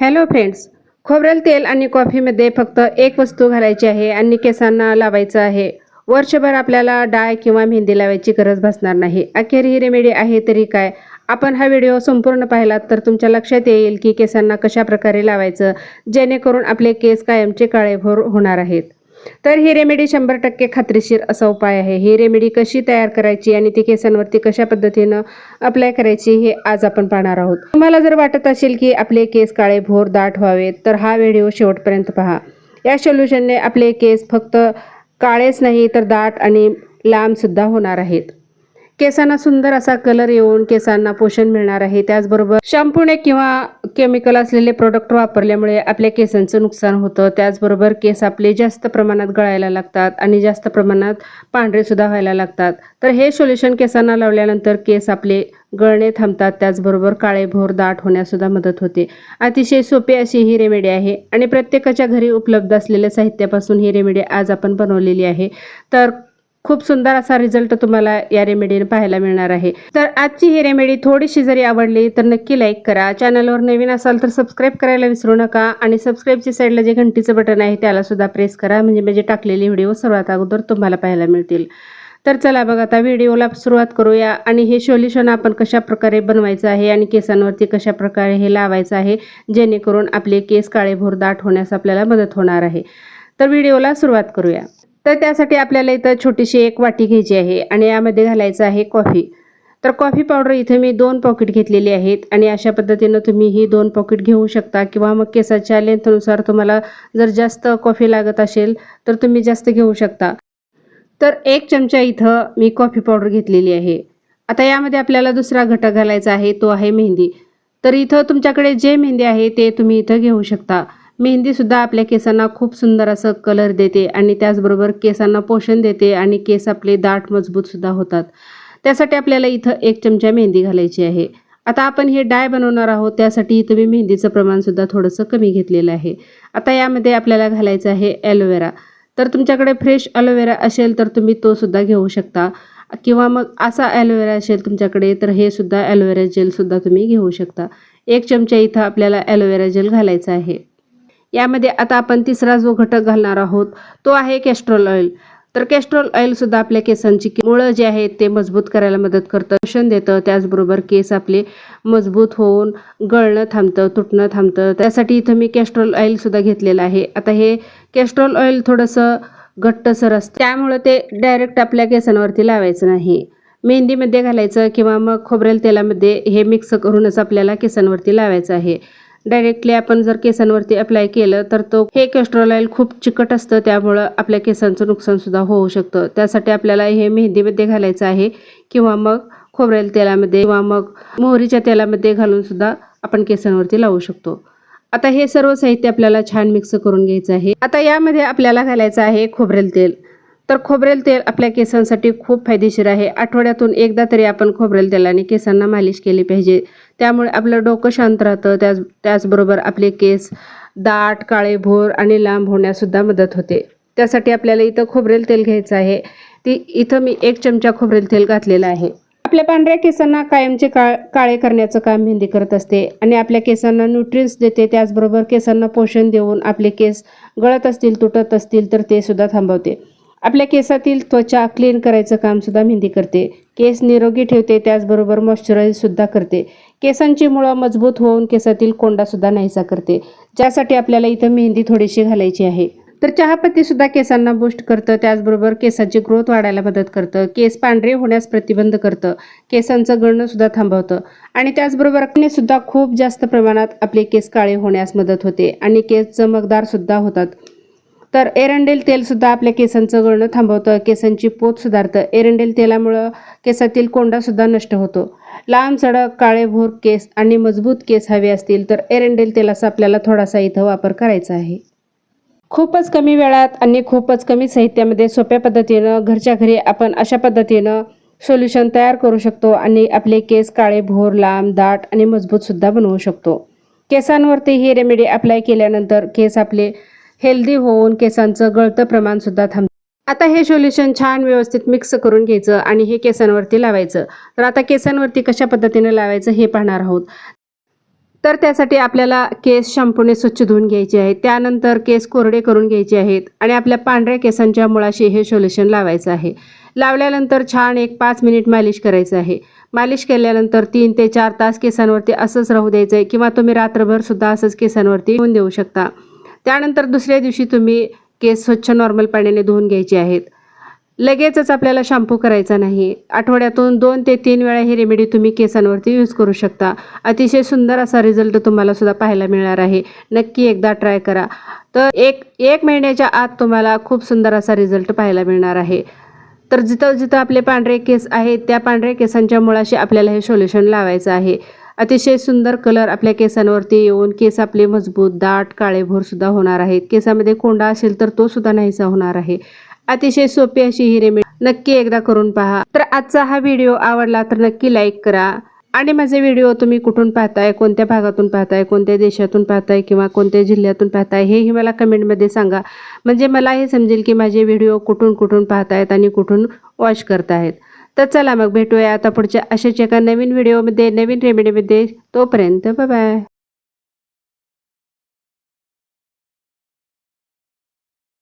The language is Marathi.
हॅलो फ्रेंड्स खोबरेल तेल आणि कॉफीमध्ये फक्त एक वस्तू घालायची आहे आणि केसांना लावायचं आहे. वर्षभर आपल्याला डाय किंवा मेहंदी लावायची गरज भासणार नाही. अखेर ही रेमेडी आहे तरी काय? आपण हा व्हिडिओ संपूर्ण पाहिलात तर तुमच्या लक्षात येईल की केसांना कशा प्रकारे लावायचं जेणेकरून आपले केस कायमचे काळेभोर होणार आहेत. तर ही रेमेडी शंभर टक्के खात्रीशीर असा उपाय आहे. ही रेमेडी कशी तयार करायची आणि ती केसांवरती कशा पद्धतीनं अप्लाय करायची हे आज आपण पाहणार आहोत. तुम्हाला जर वाटत असेल की आपले केस काळे भोर दाट व्हावेत तर हा व्हिडिओ शेवटपर्यंत पहा. या सोल्युशनने आपले केस फक्त काळेच नाही तर दाट आणि लांब सुद्धा होणार आहेत. केसांना सुंदर असा कलर येऊन केसांना पोषण मिळणार आहे. त्याचबरोबर शॅम्पूने किंवा केमिकल असलेले प्रोडक्ट वापरल्यामुळे आपल्या केसांचं नुकसान होतं. त्याचबरोबर केस आपले जास्त प्रमाणात गळायला लागतात आणि जास्त प्रमाणात पांढरे सुद्धा व्हायला लागतात. तर हे सोल्युशन केसांना लावल्यानंतर केस आपले गळणे थांबतात. त्याचबरोबर काळे भोर दाट होण्यासुद्धा मदत होते. अतिशय सोपी अशी ही रेमेडी आहे आणि प्रत्येकाच्या घरी उपलब्ध असलेल्या साहित्यापासून ही रेमेडी आज आपण बनवलेली आहे. तर खूप सुंदर असा रिझल्ट तुम्हाला या रेमेडीने पाहायला मिळणार आहे. तर आजची ही रेमेडी थोडीशी जरी आवडली तर नक्की लाईक करा. चॅनलवर नवीन असाल तर सबस्क्राईब करायला विसरू नका आणि सबस्क्राईबच्या साईडला जे घंटीचं बटन आहे त्याला सुद्धा प्रेस करा. म्हणजे म्हणजे टाकलेली व्हिडिओ सर्वात अगोदर तुम्हाला पाहायला मिळतील. तर चला बघा आता व्हिडिओला सुरुवात करूया. आणि हे सोल्युशन आपण कशा प्रकारे बनवायचं आहे आणि केसांवरती कशा प्रकारे हे लावायचं आहे जेणेकरून आपले केस काळेभोर दाट होण्यास आपल्याला मदत होणार आहे. तर व्हिडिओला सुरुवात करूया. तर त्यासाठी आपल्याला इथं छोटीशी एक वाटी घ्यायची आहे आणि यामध्ये घालायचं आहे कॉफी. तर कॉफी पावडर इथे मी दोन पॉकेट घेतलेली आहेत आणि अशा पद्धतीनं तुम्ही ही दोन पॉकेट घेऊ शकता किंवा मग केसाच्या लेंथनुसार तुम्हाला जर जास्त कॉफी लागत असेल तर तुम्ही जास्त घेऊ शकता. तर एक चमचा इथं मी कॉफी पावडर घेतलेली आहे. आता यामध्ये आपल्याला दुसरा घटक घालायचा आहे तो आहे मेहंदी. तर इथं तुमच्याकडे जे मेहंदी आहे ते तुम्ही इथं घेऊ शकता. मेहंदीसुद्धा आपल्या केसांना खूप सुंदर असं कलर देते आणि त्याचबरोबर केसांना पोषण देते आणि केस आपले दाट मजबूतसुद्धा होतात. त्यासाठी आपल्याला इथं एक चमचा मेहंदी घालायची आहे. आता आपण हे डाय बनवणार आहोत त्यासाठी इथं मी मेहंदीचं प्रमाणसुद्धा थोडंसं कमी घेतलेलं आहे. आता यामध्ये आपल्याला घालायचं आहे ॲलोवेरा तर तुमच्याकडे फ्रेश ॲलोवेरा असेल तर तुम्ही तो सुद्धा घेऊ शकता. किंवा मग असा ॲलोवेरा असेल तुमच्याकडे तर हे सुद्धा ॲलोवेरा जेलसुद्धा तुम्ही घेऊ शकता. एक चमचा इथं आपल्याला ॲलोवेरा जेल घालायचा आहे. यामध्ये आता आपण तिसरा जो घटक घालणार आहोत तो आहे कॅस्ट्रॉल ऑइल. तर कॅस्ट्रॉल ऑइलसुद्धा आपल्या केसांची मुळं जे आहेत ते मजबूत करायला मदत करतं पोषण देतं. त्याचबरोबर केस आपले मजबूत होऊन गळणं थांबतं तुटणं थांबतं. त्यासाठी इथं मी कॅस्ट्रॉल ऑइलसुद्धा घेतलेलं आहे. आता हे कॅस्ट्रॉल ऑइल थोडंसं घट्टसर असतं. त्यामुळं ते डायरेक्ट आपल्या केसांवरती लावायचं नाही. मेहंदीमध्ये घालायचं किंवा मग खोबरेल तेलामध्ये हे मिक्स करूनच आपल्याला केसांवरती लावायचं आहे. डायरेक्टली आपण जर केसांवरती अप्लाय केलं तर तो हे कॅस्ट्रॉल ऑइल खूप चिकट असतं त्यामुळं आपल्या केसांचं नुकसान सुद्धा होऊ शकतं. त्यासाठी आपल्याला हे मेहंदीमध्ये घालायचं आहे किंवा मग खोबरेल तेलामध्ये किंवा मग मोहरीच्या तेलामध्ये घालून सुद्धा आपण केसांवरती लावू शकतो. आता हे सर्व साहित्य आपल्याला छान मिक्स करून घ्यायचं आहे. आता यामध्ये आपल्याला घालायचं आहे खोबरेल तेल. तर खोबरेल तेल आपल्या केसांसाठी खूप फायदेशीर आहे. आठवड्यातून एकदा तरी आपण खोबरेल तेलाने केसांना मालिश केली पाहिजे. त्यामुळे आपलं डोकं शांत राहतं. त्याच त्याचबरोबर आपले केस दाट काळे भोर आणि लांब होण्यासुद्धा मदत होते. त्यासाठी आपल्याला इथं खोबरेल तेल घ्यायचं आहे. ती इथं मी एक चमचा खोबरेल तेल घातलेलं आहे. आपल्या पांढऱ्या केसांना कायमचे काळ काळे करण्याचं काम मेहंदी करत असते आणि आपल्या केसांना न्यूट्रिन्स देते. त्याचबरोबर केसांना पोषण देऊन आपले केस गळत असतील तुटत असतील तर ते सुद्धा थांबवते. आपल्या केसातील त्वचा क्लीन करायचं कामसुद्धा मेहंदी करते. केस निरोगी ठेवते त्याचबरोबर मॉइश्चराईजसुद्धा करते. केसांची मुळं मजबूत होऊन केसातील कोंडासुद्धा नाहीसा करते. ज्यासाठी आपल्याला इथं मेहंदी थोडीशी घालायची आहे. तर चहापत्तीसुद्धा केसांना बूस्ट करतं त्याचबरोबर केसाची ग्रोथ वाढायला मदत करतं. केस पांढरे होण्यास प्रतिबंध करतं. केसांचं गळणंसुद्धा थांबवतं. आणि त्याचबरोबर अक्ने सुद्धा खूप जास्त प्रमाणात आपले केस काळे होण्यास मदत होते. आणि केस चमकदारसुद्धा होतात. तर एरंडेल तेलसुद्धा आपल्या केसांचं गळणं थांबवतं. केसांची पोत सुधारतं. एरंडेल तेलामुळं केसातील कोंडासुद्धा नष्ट होतो. लांब सडक काळेभोर केस आणि मजबूत केस हवे असतील तर एरंडेल तेलाचा आपल्याला थोडासा इथं वापर करायचा आहे. खूपच कमी वेळात आणि खूपच कमी साहित्यामध्ये सोप्या पद्धतीनं घरच्या घरी आपण अशा पद्धतीनं सोल्युशन तयार करू शकतो आणि आपले केस काळे भोर लांब दाट आणि मजबूतसुद्धा बनवू शकतो. केसांवरती ही रेमेडी अप्लाय केल्यानंतर केस आपले हेल्दी होऊन केसांचं गळतं प्रमाण सुद्धा थांबतं आता हे सोल्युशन छान व्यवस्थित मिक्स करून घ्यायचं आणि हे केसांवरती लावायचं. तर आता केसांवरती कशा पद्धतीने लावायचं हे पाहणार आहोत. तर त्यासाठी आपल्याला केस शॅम्पूने स्वच्छ धुवून घ्यायचे आहेत. त्यानंतर केस कोरडे करून घ्यायचे आहेत आणि आपल्या पांढऱ्या केसांच्या मुळाशी हे सोल्युशन लावायचं आहे. लावल्यानंतर छान एक पाच मिनिट मालिश करायचं आहे. मालिश केल्यानंतर तीन ते चार तास केसांवरती असंच राहू द्यायचं आहे किंवा तुम्ही रात्रभर सुद्धा असंच केसांवरती होऊन देऊ शकता. त्यानंतर दुसऱ्या दिवशी तुम्ही केस स्वच्छ नॉर्मल पाण्याने धुवून घ्यायचे आहेत. लगेचच आपल्याला शॅम्पू करायचा नाही. आठवड्यातून दोन ते तीन वेळा ही रेमेडी तुम्ही केसांवरती यूज करू शकता. अतिशय सुंदर असा रिझल्ट तुम्हाला सुद्धा पाहायला मिळणार आहे. नक्की एकदा ट्राय करा. तर एक एक महिन्याच्या आत तुम्हाला खूप सुंदर असा रिझल्ट पाहायला मिळणार आहे. तर जिथं जिथं आपले पांढरे केस आहेत त्या पांढऱ्या केसांच्या मुळाशी आपल्याला हे सोल्युशन लावायचं आहे. अतिशय सुंदर कलर आपल्या केसांवरती येऊन केस आपले मजबूत दाट काळेभोर सुद्धा होणार आहेत. केसामध्ये कोंडा असेल तर तो सुद्धा नाहीसा होणार आहे. अतिशय सोपी अशी ही रेमेडी नक्की एकदा करून पहा. तर आजचा हा व्हिडिओ आवडला तर नक्की लाईक करा. आणि माझे व्हिडिओ तुम्ही कुठून पाहताय कोणत्या भागातून पाहताय कोणत्या देशातून पाहताय किंवा कोणत्या जिल्ह्यातून पाहताय हेही मला कमेंटमध्ये सांगा. म्हणजे मला हे समजेल की माझे व्हिडिओ कुठून कुठून पाहतायत आणि कुठून वॉच करतायत. तर चला मग भेटूया आता पुढच्या अशाच एका नवीन व्हिडिओमध्ये नवीन रेमेडीमध्ये तोपर्यंत बाय